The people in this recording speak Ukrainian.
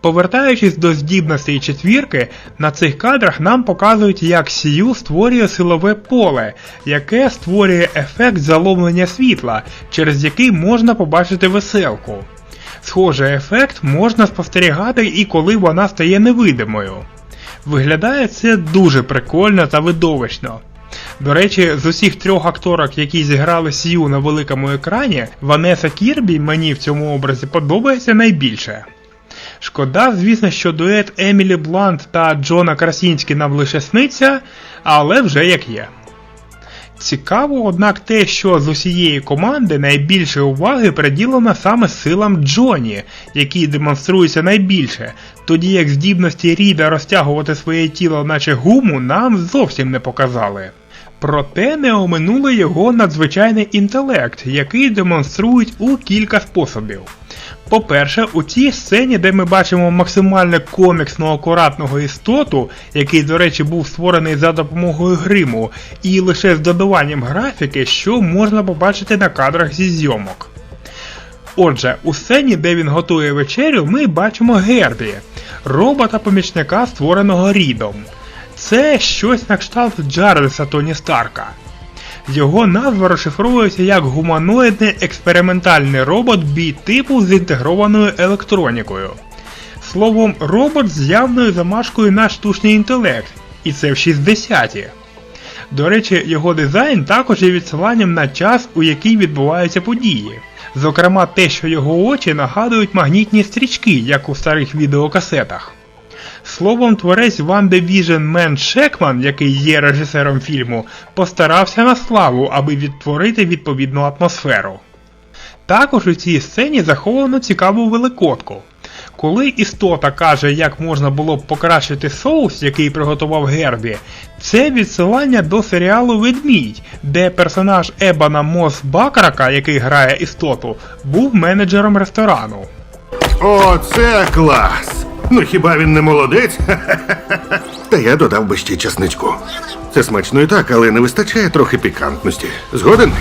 Повертаючись до здібностей четвірки, на цих кадрах нам показують, як Сію створює силове поле, яке створює ефект заломлення світла, через який можна побачити веселку. Схожий ефект можна спостерігати і коли вона стає невидимою. Виглядає це дуже прикольно та видовищно. До речі, з усіх трьох акторок, які зіграли Сію на великому екрані, Ванеса Кірбі мені в цьому образі подобається найбільше. Шкода, звісно, що дует Емілі Блант та Джона Красінські нам лише сниться, але вже як є. Цікаво, однак, те, що з усієї команди найбільше уваги приділено саме силам Джоні, які демонструються найбільше, тоді як здібності Ріда розтягувати своє тіло, наче гуму, нам зовсім не показали. Проте не оминули його надзвичайний інтелект, який демонструють у кілька способів. По-перше, у цій сцені, де ми бачимо максимально коміксно акуратного істоту, який, до речі, був створений за допомогою гриму, і лише з додаванням графіки, що можна побачити на кадрах зі зйомок. Отже, у сцені, де він готує вечерю, ми бачимо Гербі, робота-помічника, створеного Рідом. Це щось на кшталт Джарлеса Тоні Старка. Його назва розшифровується як гуманоїдний експериментальний робот бій-типу з інтегрованою електронікою. Словом, робот з явною замашкою на штучний інтелект, і це в 60-ті. До речі, його дизайн також є відсиланням на час, у який відбуваються події. Зокрема, те, що його очі нагадують магнітні стрічки, як у старих відеокасетах. Словом, творець Ван Division Мен Шекман, який є режисером фільму, постарався на славу, аби відтворити відповідну атмосферу. Також у цій сцені заховано цікаву великодку. Коли істота каже, як можна було б покращити соус, який приготував Гербі, це відсилання до серіалу Ведмідь, де персонаж Ебана Мос Бакрака, який грає істоту, був менеджером ресторану. О, це клас! Ну хіба він не молодець? Та я додав би ще часничку. Це смачно і так, але не вистачає трохи пікантності. Згоден?